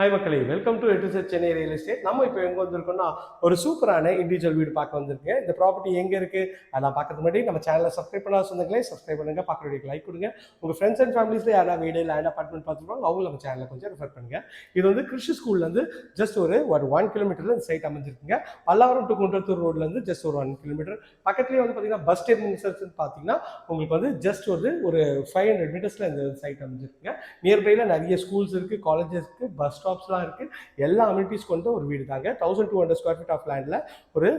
Hi மக்களே welcome to எட்டு Chennai real estate நம்ம இப்போ எங்கே வந்திருக்கோம்னா ஒரு சூப்பரான இண்டிவிஜுவல் வீடு பார்க்க வந்திருக்கேன். இந்த ப்ராப்பர்ட்டி எங்கே இருக்குது அதெல்லாம் பார்க்கறது முன்னாடி நம்ம சேனலை சப்ஸ்கிரைப் பண்ணாத சொந்தங்களே சப்ஸ்கிரைப் பண்ணுங்க பார்க்குற லைக் கொடுங்க. உங்கள் ஃப்ரெண்ட்ஸ் அண்ட் ஃபேமிலிஸில் யாராவது வீடு லேண்ட் அப்பார்ட்மெண்ட் பார்த்துருப்பாங்க அவங்க நம்ம சேனலை கொஞ்சம் ரெஃபர் பண்ணுங்கள் இது வந்து கிருஷி ஸ்கூல்லேருந்து ஜஸ்ட் ஒரு ஒரு ஒன் கிலோமீட்டரில் இந்த சைட் அமைஞ்சிருக்குங்க. பல்லாவரம் டு குன்றத்தூர் ரோட்லேருந்து ஜஸ்ட் ஒரு ஒன் கிலோமீட்டர் பக்கத்துலேயே வந்து பார்த்தீங்கன்னா பஸ் டெர்மினஸ் பார்த்தீங்கன்னா உங்களுக்கு வந்து ஜஸ்ட் ஒரு ஒரு ஃபைவ் ஹண்ட்ரட் மீட்டர்ஸில் இந்த சைட் அமைஞ்சிருக்குங்க. நியர்பையில் நிறைய ஸ்கூல்ஸ் இருக்குது காலேஜஸ் இருக்குது பஸ் ஸ்டாப் ஷாப்ஸ்லாம் இருக்குது எல்லா அம்யூனிட்டிஸ் கொண்ட ஒரு வீடு தாங்க. Thousand two hundred square feet of லேண்டில் ஒரு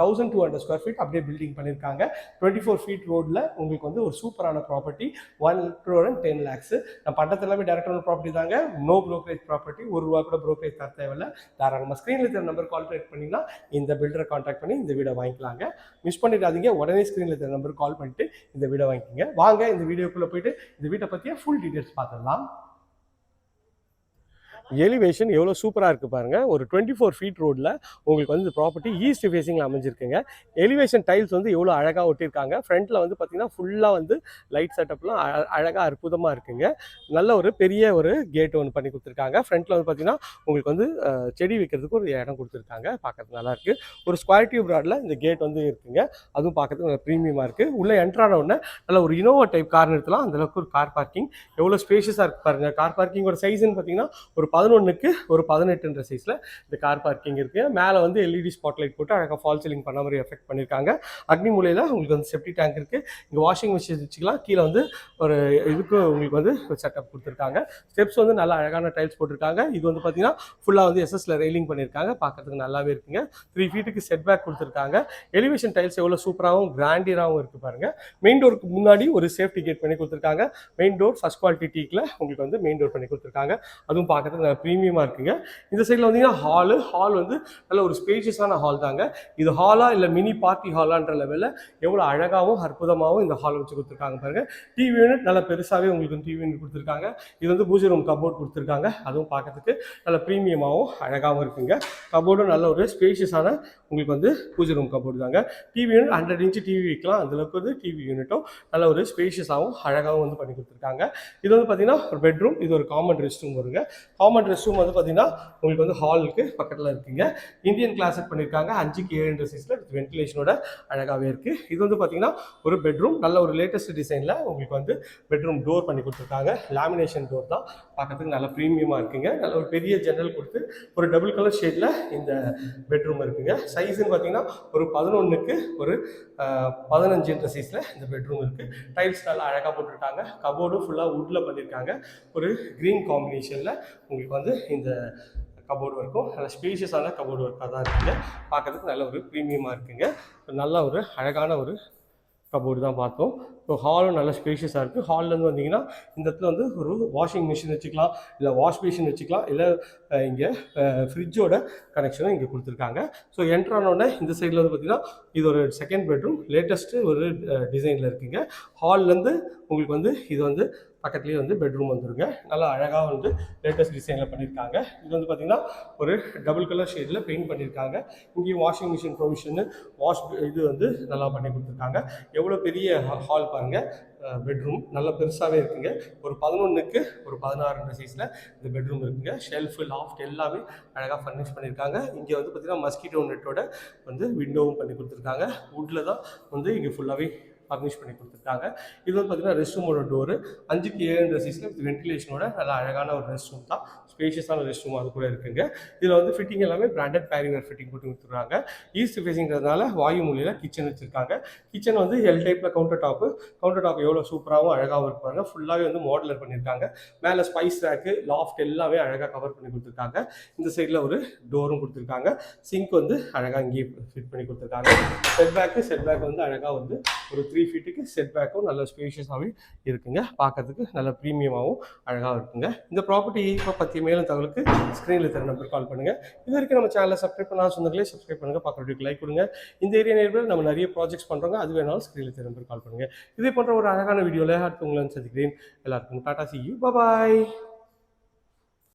thousand two hundred square feet அப்படியே பில்டிங் பண்ணியிருக்காங்க டுவெண்ட்டி ஃபோர் ஃபீட் ரோடில் உங்களுக்கு வந்து ஒரு சூப்பரான property one crore and ten lakhs நான் பண்ணுறது எல்லாமே டேரக்டான ப்ராப்பர்ட்டி தாங்க. நோ ப்ரோக்கரேஜ் ப்ராப்பர்ட்டி ஒரு ரூபா கூட ப்ரோக்கரேஜ் தர தேவையில்ல. தாராளமாக ஸ்க்ரீனில் இருக்கிற நம்பர் கால் பண்ணிங்கன்னா இந்த பில்டரை காண்டாக்ட் பண்ணி இந்த வீடை வாங்கிக்கலாங்க. மிஸ் பண்ணிடாதீங்க. உடனே ஸ்க்ரீனில் இருக்கிற நம்பர் கால் பண்ணிட்டு இந்த வீடை வாங்கிக்கோங்க. வாங்க இந்த வீடியோக்குள்ளே போயிட்டு இந்த வீட்டை பற்றிய ஃபுல் டீட்டெயில்ஸ் பார்த்துடலாம். எலிவேஷன் எவ்வளோ சூப்பராக இருக்குது பாருங்கள் ஒரு டுவெண்ட்டி ஃபோர் ஃபீட் ரோட்டில் உங்களுக்கு வந்து ப்ராப்பர்ட்டி ஈஸ்ட் ஃபேஸிங்கில் அமைஞ்சிருக்குங்க. எலிவேஷன் டைல்ஸ் வந்து எவ்வளோ அழகாக ஒட்டியிருக்காங்க. ஃப்ரண்ட்டில் வந்து பார்த்தீங்கன்னா ஃபுல்லாக வந்து லைட் செட்டப்லாம் அழகாக அற்புதமாக இருக்குங்க. நல்ல ஒரு பெரிய ஒரு கேட் ஒன்று பண்ணி கொடுத்துருக்காங்க. ஃப்ரண்ட்டில் வந்து பார்த்தீங்கன்னா உங்களுக்கு வந்து செடி வைக்கிறதுக்கு ஒரு இடம் கொடுத்துருக்காங்க. பார்க்கறதுக்கு நல்லாயிருக்கு ஒரு ஸ்கொயர் டியூப் ராடில் இந்த கேட் வந்து இருக்குங்க. அதுவும் பார்க்கறதுக்கு நல்ல ப்ரீமியமாக இருக்குது உள்ளே என்ட்ரான உடனே நல்ல ஒரு இனோவா டைப் கார் நிறுத்தலாம். அந்தளவுக்கு ஒரு கார் பார்க்கிங் எவ்வளோ ஸ்பேஷியஸாக இருக்கு பாருங்கள் கார் பார்க்கிங்கோட சைஸ்ன்னு பார்த்தீங்கன்னா ஒரு பதினொன்றுக்கு ஒரு பதினெட்டுன்ற சைஸில் இந்த கார் பார்க்கிங் இருக்குது மேலே வந்து எல்இடி ஸ்பாட் லைட் போட்டு அழகாக ஃபால் சீலிங் பண்ண மாதிரி எஃபெக்ட் பண்ணியிருக்காங்க அக்னி மூலையில் உங்களுக்கு வந்து செப்டி டேங்க் இருக்குது இங்கே வாஷிங் மிஷின் வச்சுக்கலாம். கீழே வந்து ஒரு இதுக்கு உங்களுக்கு வந்து செட்டப் கொடுத்துருக்காங்க. ஸ்டெப்ஸ் வந்து நல்லா அழகான டைல்ஸ் போட்டிருக்காங்க. இது வந்து பார்த்தீங்கன்னா ஃபுல்லாக வந்து எஸ்எஸ்ல ரெயிலிங் பண்ணியிருக்காங்க பார்க்கறதுக்கு நல்லாவே இருக்குங்க. த்ரீ ஃபீட்டுக்கு செட் பேக் கொடுத்துருக்காங்க. எலிவேஷன் டைல்ஸ் எவ்வளோ சூப்பராகவும் கிராண்டியராகவும் இருக்குது பாருங்கள் மெயின் டோருக்கு முன்னாடி ஒரு சேஃப்டி கேட் பண்ணி கொடுத்துருக்காங்க. மெயின் டோர் ஃபஸ்ட் குவாலிட்டி டீக்கில் உங்களுக்கு வந்து மெயின் டோர் பண்ணி கொடுத்துருக்காங்க. அதுவும் பார்க்கறதுக்கு ப்ரீமியமாக இருக்குங்க. இந்த சைடில் வந்தீங்கன்னா ஹாலு ஹால் வந்து நல்ல ஒரு ஸ்பேஷியஸான ஹால் தாங்க. இது ஹாலா இல்லை மினி பார்ட்டி ஹாலான்ற லெவலில் எவ்வளோ அழகாகவும் அற்புதமாகவும் இந்த ஹால் வச்சு கொடுத்துருக்காங்க பாருங்க. டிவி யூனிட் நல்லா பெருசாகவே உங்களுக்கு டிவி யூனிட் கொடுத்துருக்காங்க. இது வந்து பூஜை ரூம் கபோர்ட் கொடுத்துருக்காங்க. அதுவும் பார்க்கறதுக்கு நல்ல ப்ரீமியமாகவும் அழகாகவும் இருக்குங்க. கபோர்டும் நல்ல ஒரு ஸ்பேஷியஸான உங்களுக்கு வந்து பூஜை ரூம் கபோர்டு தாங்க. TV unit hundred inch TV வைக்கலாம். அந்தளவுக்கு வந்து டிவி யூனிட்டும் நல்ல ஒரு ஸ்பேஷியஸாகவும் அழகாகவும் வந்து பண்ணி கொடுத்துருக்காங்க. இது வந்து பார்த்தீங்கன்னா ஒரு பெட்ரூம் இது ஒரு காமன் ரெஸ்ட் ரூம் வருங்க. காமன் ரெஸ்ட் ரூம் வந்து பார்த்தீங்கன்னா உங்களுக்கு வந்து ஹாலுக்கு பக்கத்தில் இருக்குங்க. இந்தியன் கிளாஸட் பண்ணியிருக்காங்க அஞ்சுக்கு ஏழு சைஸில் வென்டிலேஷனோட அழகாகவே இருக்குது இது வந்து பார்த்தீங்கன்னா ஒரு பெட்ரூம் நல்ல ஒரு லேட்டஸ்ட் டிசைனில் உங்களுக்கு வந்து பெட்ரூம் டோர் பண்ணி கொடுத்துருக்காங்க. லேமினேஷன் டோர் தான். பார்க்கறதுக்கு நல்ல ப்ரீமியமாக இருக்குங்க. நல்ல ஒரு பெரிய ஜன்னல் கொடுத்து ஒரு டபுள் கலர் ஷேடில் இந்த பெட்ரூம் இருக்குங்க. சைஸ்ன்னு பார்த்தீங்கன்னா ஒரு பதினொன்றுக்கு ஒரு பதினஞ்சுன்ற சைஸில் இந்த பெட்ரூம் இருக்குது டைல்ஸ் நல்லா அழகாக போட்டிருக்காங்க. கபோர்டும் ஃபுல்லாக வுட்டில் பண்ணியிருக்காங்க ஒரு க்ரீன் காம்பினேஷனில் உங்களுக்கு வந்து இந்த கபோர்டு ஒர்க்கும் நல்ல ஸ்பீஷியஸான கபோர்டு ஒர்க்காக தான் இருக்குங்க. பார்க்கறதுக்கு நல்ல ஒரு ப்ரீமியமாக இருக்குங்க. நல்ல ஒரு அழகான ஒரு கபோர்டு தான் பார்த்தோம். ஸோ ஹாலும் நல்ல ஸ்பேஷியஸாக இருக்குது ஹால்லேருந்து வந்தீங்கன்னா இந்த இடத்துல வந்து ஒரு வாஷிங் மிஷின் வச்சுக்கலாம் இல்லை வாஷ் மிஷின் வச்சுக்கலாம் இல்லை இங்கே ஃப்ரிட்ஜோட கனெக்ஷனும் இங்கே கொடுத்துருக்காங்க. ஸோ என்ட்ரானோடனே இந்த சைடில் வந்து பார்த்தீங்கன்னா இது ஒரு செகண்ட் பெட்ரூம் லேட்டஸ்ட்டு ஒரு டிசைனில் இருக்குங்க. ஹால்லேருந்து உங்களுக்கு வந்து இது வந்து பக்கத்துலேயே வந்து பெட்ரூம் வந்துருங்க. நல்லா அழகாக வந்து லேட்டஸ்ட் டிசைனில் பண்ணியிருக்காங்க இது வந்து பார்த்திங்கன்னா ஒரு டபுள் கலர் ஷேடில் பெயிண்ட் பண்ணியிருக்காங்க இங்கேயும் வாஷிங் மிஷின் ப்ரொவிஷனு வாஷ் இது வந்து நல்லா பண்ணி கொடுத்துருக்காங்க. எவ்வளோ பெரிய ஹால் பாருங்கள் பெட்ரூம் நல்லா பெருசாகவே இருக்குங்க. ஒரு பதினொன்றுக்கு ஒரு பதினாறுன்ற சைஸில் இந்த பெட்ரூம் இருக்குங்க. ஷெல்ஃபு லாஃப்ட் எல்லாமே அழகாக ஃபர்னிஷ் பண்ணியிருக்காங்க இங்கே வந்து பார்த்திங்கன்னா மஸ்கிட்டோ நெட்டோட வந்து விண்டோவும் பண்ணி கொடுத்துருக்காங்க. வுட்டில் தான் வந்து இங்கே ஃபுல்லாகவே பர்னிஷ் பண்ணி கொடுத்துருக்காங்க. இது வந்து பார்த்தீங்கன்னா ரெஸ்ட் ரூமோட டோரு அஞ்சுக்கு ஏழு வித் வென்டிலேஷனோட நல்ல அழகான ஒரு ரெஸ்ட் ரூம் தான். ஸ்பேஷியஸான ரெஸ்ட் ரூம் அது கூட இருக்குங்க. இதில் வந்து ஃபிட்டிங் எல்லாமே பிராண்டட் பேரினர் ஃபிட்டிங் போட்டு கொடுத்துருக்காங்க. ஈஸ்ட் ஃபேஸிங்கிறதுனால வாயு மொழியில் கிச்சன் வச்சுருக்காங்க. கிச்சன் வந்து எல் டைப்பில் கவுண்டர் டாப்பு கவுண்டர் டாப் எவ்வளோ சூப்பராகவும் அழகாகவும் இருப்பாங்க ஃபுல்லாகவே வந்து மாடலர் பண்ணியிருக்காங்க மேலே ஸ்பைஸ் ரேக்கு லாஃப்ட் எல்லாமே அழகாக கவர் பண்ணி கொடுத்துருக்காங்க. இந்த சைடில் ஒரு டோரும் கொடுத்துருக்காங்க. சிங்க் வந்து அழகாக இங்கேயே ஃபிட் பண்ணி கொடுத்துருக்காங்க. செட் பேக்கு செட் பேக் வந்து அழகாக வந்து ஒரு த்ரீ ஃபீட்டுக்கு செட் பேக்கும் நல்ல ஸ்பேஷியஸாகவே இருக்குங்க. பார்க்கறதுக்கு நல்ல ப்ரீமியமாகவும் அழகாக இருக்குங்க. இந்த ப்ராப்பர்ட்டி இப்போ பற்றி மேலும் தகவலுக்கு ஸ்க்ரீனில் தர நம்பர் கால் பண்ணுங்கள் இது வரைக்கும் நம்ம சேனலை சப்ஸ்கிரைப் பண்ணாத சொந்தங்களே சப்ஸ்கிரைப் பண்ணுங்கள் பார்க்குறதுக்கு லைக் கொடுங்க. இந்த ஏரியா நேரில் நம்ம நிறைய ப்ராஜெக்ட்ஸ் பண்ணுறோங்க அது வேணாலும் ஸ்க்ரீனில் தர நம்பர் கால் பண்ணுங்கள் இதே போன்ற ஒரு அழகான வீடியோவில் அடுத்து உங்களை சந்திக்கிறேன். எல்லாருக்கும் டாட்டா சி யூ பாய்